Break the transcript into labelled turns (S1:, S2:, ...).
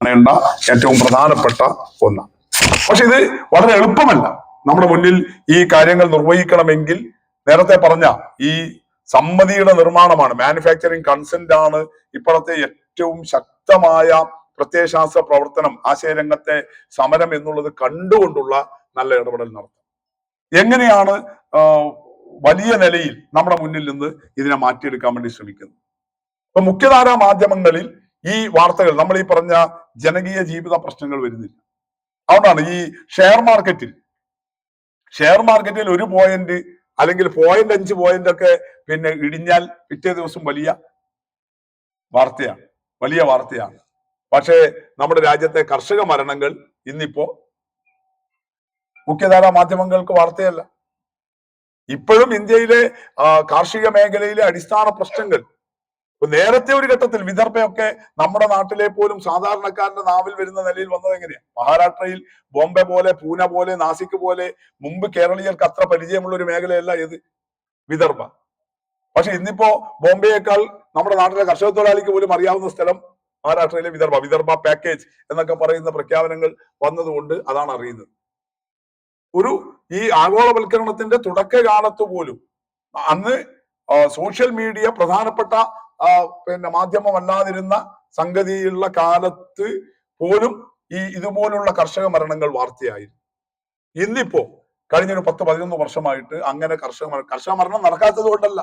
S1: കാണേണ്ട ഏറ്റവും പ്രധാനപ്പെട്ട ഒന്നാണ്. പക്ഷെ ഇത് വളരെ എളുപ്പമല്ല. നമ്മുടെ മുന്നിൽ ഈ കാര്യങ്ങൾ നിർവഹിക്കണമെങ്കിൽ നേരത്തെ പറഞ്ഞ ഈ സമ്മതിയുടെ നിർമ്മാണമാണ്. മാനുഫാക്ചറിങ് കൺസെന്റ് ആണ് ഇപ്പോഴത്തെ ഏറ്റവും ശക്തമായ പ്രത്യയശാസ്ത്ര പ്രവർത്തനം ആശയരംഗത്തെ സമരം എന്നുള്ളത് കണ്ടുകൊണ്ടുള്ള നല്ല ഇടപെടൽ നടത്തും. എങ്ങനെയാണ് വലിയ നിലയിൽ നമ്മുടെ മുന്നിൽ നിന്ന് ഇതിനെ മാറ്റിയെടുക്കാൻ വേണ്ടി ശ്രമിക്കുന്നത്? ഇപ്പൊ മുഖ്യധാരാ മാധ്യമങ്ങളിൽ ഈ വാർത്തകൾ നമ്മൾ ഈ പറഞ്ഞ ജനകീയ ജീവിത പ്രശ്നങ്ങൾ വരുന്നില്ല. അതുകൊണ്ടാണ് ഈ ഷെയർ മാർക്കറ്റിൽ ഷെയർ മാർക്കറ്റിൽ ഒരു പോയിന്റ് അല്ലെങ്കിൽ പോയിന്റ് അഞ്ച് പോയിന്റ് ഒക്കെ പിന്നെ ഇടിഞ്ഞാൽ പിറ്റേ ദിവസം വലിയ വാർത്തയാണ് വലിയ വാർത്തയാണ്. പക്ഷേ നമ്മുടെ രാജ്യത്തെ കർഷക മരണങ്ങൾ ഇന്നിപ്പോ മുഖ്യധാരാ മാധ്യമങ്ങൾക്ക് വാർത്തയല്ല. ഇപ്പോഴും ഇന്ത്യയിലെ കാർഷിക മേഖലയിലെ അടിസ്ഥാന പ്രശ്നങ്ങൾ നേരത്തെ ഒരു ഘട്ടത്തിൽ വിദർഭയൊക്കെ നമ്മുടെ നാട്ടിലെ പോലും സാധാരണക്കാരന്റെ നാവിൽ വരുന്ന നിലയിൽ വന്നത് എങ്ങനെയാ? മഹാരാഷ്ട്രയിൽ ബോംബെ പോലെ പൂന പോലെ നാസിക് പോലെ മുമ്പ് കേരളീയർക്ക് അത്ര പരിചയമുള്ള ഒരു മേഖലയല്ല ഏത്? വിദർഭ. പക്ഷെ ഇന്നിപ്പോ ബോംബെയേക്കാൾ നമ്മുടെ നാട്ടിലെ കർഷക തൊഴിലാളിക്ക് പോലും അറിയാവുന്ന സ്ഥലം മഹാരാഷ്ട്രയിലെ വിദർഭ. വിദർഭ പാക്കേജ് എന്നൊക്കെ പറയുന്ന പ്രഖ്യാപനങ്ങൾ വന്നതുകൊണ്ട് അതാണ് അറിയുന്നത്. ഒരു ഈ ആഗോളവൽക്കരണത്തിന്റെ തുടക്കകാലത്ത് പോലും അന്ന് സോഷ്യൽ മീഡിയ പ്രധാനപ്പെട്ട പിന്നെ മാധ്യമമല്ലാതിരുന്ന സംഗതിയുള്ള കാലത്ത് പോലും ഈ ഇതുപോലുള്ള കർഷക മരണങ്ങൾ വാർത്തയായിരുന്നു. ഇന്നിപ്പോ കഴിഞ്ഞൊരു പത്ത് പതിനൊന്ന് വർഷമായിട്ട് അങ്ങനെ കർഷക കർഷക മരണം നടക്കാത്തത് കൊണ്ടല്ല